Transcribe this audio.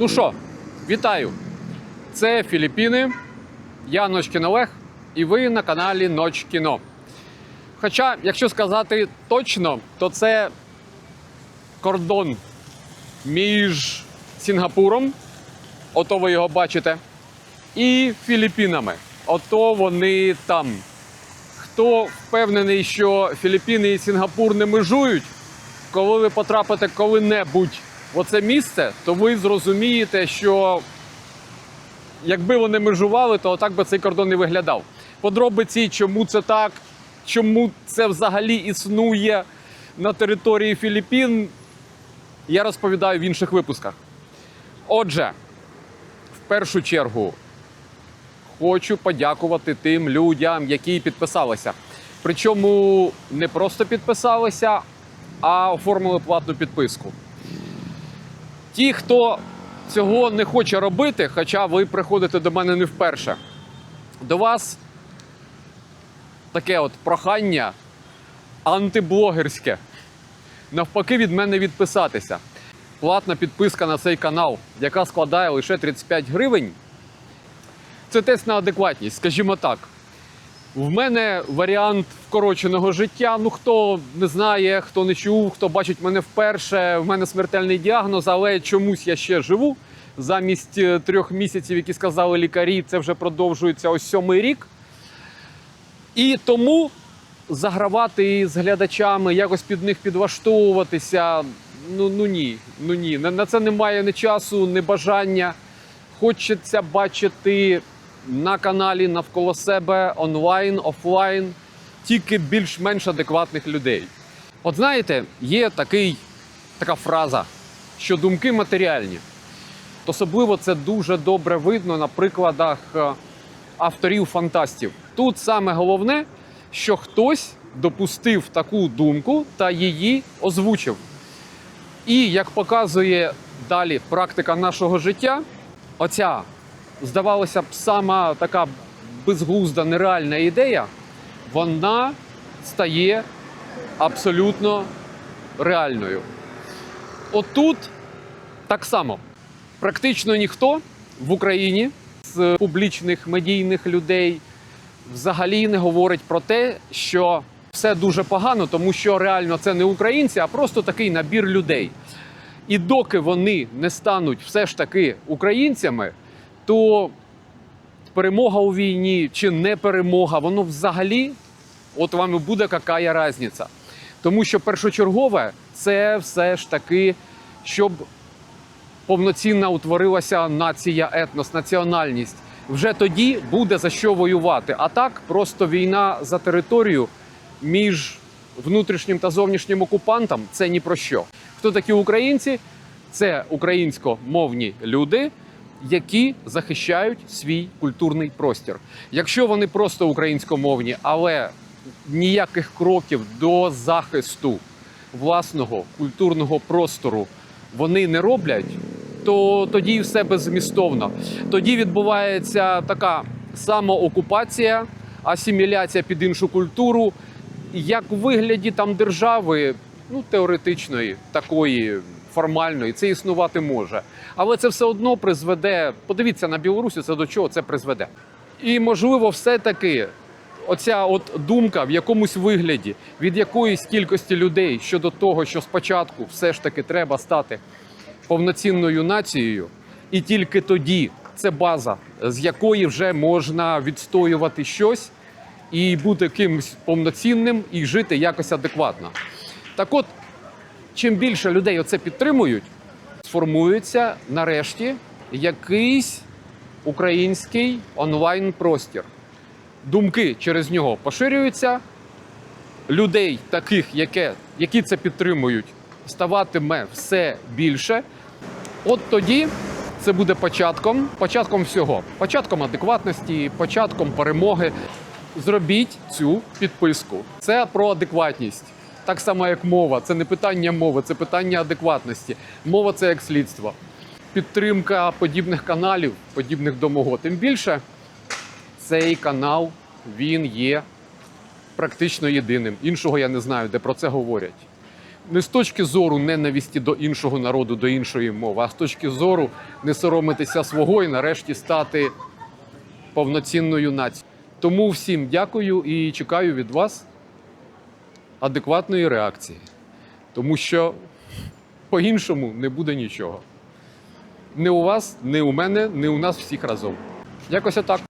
Ну що, вітаю! Це Філіппіни, я Ночкін Олег, і ви на каналі Ноч Кіно. Хоча, якщо сказати точно, то це кордон між Сінгапуром, ото ви його бачите, і Філіппінами. Ото вони там. Хто впевнений, що Філіппіни і Сінгапур не межують, коли ви потрапите коли-небудь оце місце, то ви зрозумієте, що якби вони межували, то так би цей кордон не виглядав. Подробиці, чому це так, чому це взагалі існує на території Філіппін, я розповідаю в інших випусках. Отже, в першу чергу хочу подякувати тим людям, які підписалися. Причому не просто підписалися, а оформили платну підписку. Ті, хто цього не хоче робити, хоча ви приходите до мене не вперше, до вас таке от прохання антиблогерське. Навпаки, від мене відписатися. Платна підписка на цей канал, яка складає лише 35 гривень. Це тест на адекватність, скажімо так. В мене варіант вкороченого життя. Ну хто не знає, хто не чув, хто бачить мене вперше. В мене смертельний діагноз, але чомусь я ще живу. Замість е, трьох місяців, які сказали лікарі, це вже продовжується ось сьомий рік. І тому загравати з глядачами, якось під них підлаштовуватися. Ну, ну ні, ну ні. На, на це немає ні часу, ні бажання. Хочеться бачити на каналі навколо себе онлайн, офлайн, тільки більш-менш адекватних людей. От знаєте, є такий, така фраза, що думки матеріальні. Особливо це дуже добре видно на прикладах е, авторів фантастів. Тут саме головне, що хтось допустив таку думку та її озвучив. І як показує далі практика нашого життя, оця, здавалося б, сама така безглузда, нереальна ідея, вона стає абсолютно реальною. Отут так само. Практично ніхто в Україні з публічних медійних людей взагалі не говорить про те, що все дуже погано, тому що реально це не українці, а просто такий набір людей. І доки вони не стануть все ж таки українцями, то перемога у війні чи не перемога, воно взагалі, от вам і буде яка різниця. Тому що першочергове це все ж таки, щоб повноцінно утворилася нація, етнос, національність. Вже тоді буде за що воювати. А так просто війна за територію між внутрішнім та зовнішнім окупантом це ні про що. Хто такі українці? Це українськомовні люди, які захищають свій культурний простір. Якщо вони просто українськомовні, але ніяких кроків до захисту власного культурного простору вони не роблять, то тоді все беззмістовно. Тоді відбувається така самоокупація, асиміляція під іншу культуру, як у вигляді там держави, ну теоретичної, такої формальної, це існувати може. Але це все одно призведе. Подивіться на Білорусі, це до чого це призведе. І можливо, все-таки оця от думка в якомусь вигляді від якоїсь кількості людей щодо того, що спочатку все ж таки треба стати повноцінною нацією, і тільки тоді це база, з якої вже можна відстоювати щось і бути кимось повноцінним і жити якось адекватно. Так от, чим більше людей оце підтримують, сформується нарешті якийсь український онлайн-простір. Думки через нього поширюються, людей, таких, яке, які це підтримують, ставатиме все більше. От тоді це буде початком, початком всього, початком адекватності, початком перемоги. Зробіть цю підписку. Це про адекватність. Так само, як мова. Це не питання мови, це питання адекватності. Мова це як слідство. Підтримка подібних каналів, подібних до мого. Тим більше цей канал він є практично єдиним. Іншого я не знаю, де про це говорять. не з точки зору ненависті до іншого народу, до іншої мови, а з точки зору не соромитися свого і нарешті стати повноцінною нацією. Тому всім дякую і чекаю від вас адекватної реакції. Тому що по-іншому не буде нічого. Не у вас, не у мене, не у нас всіх разом. Якось отак.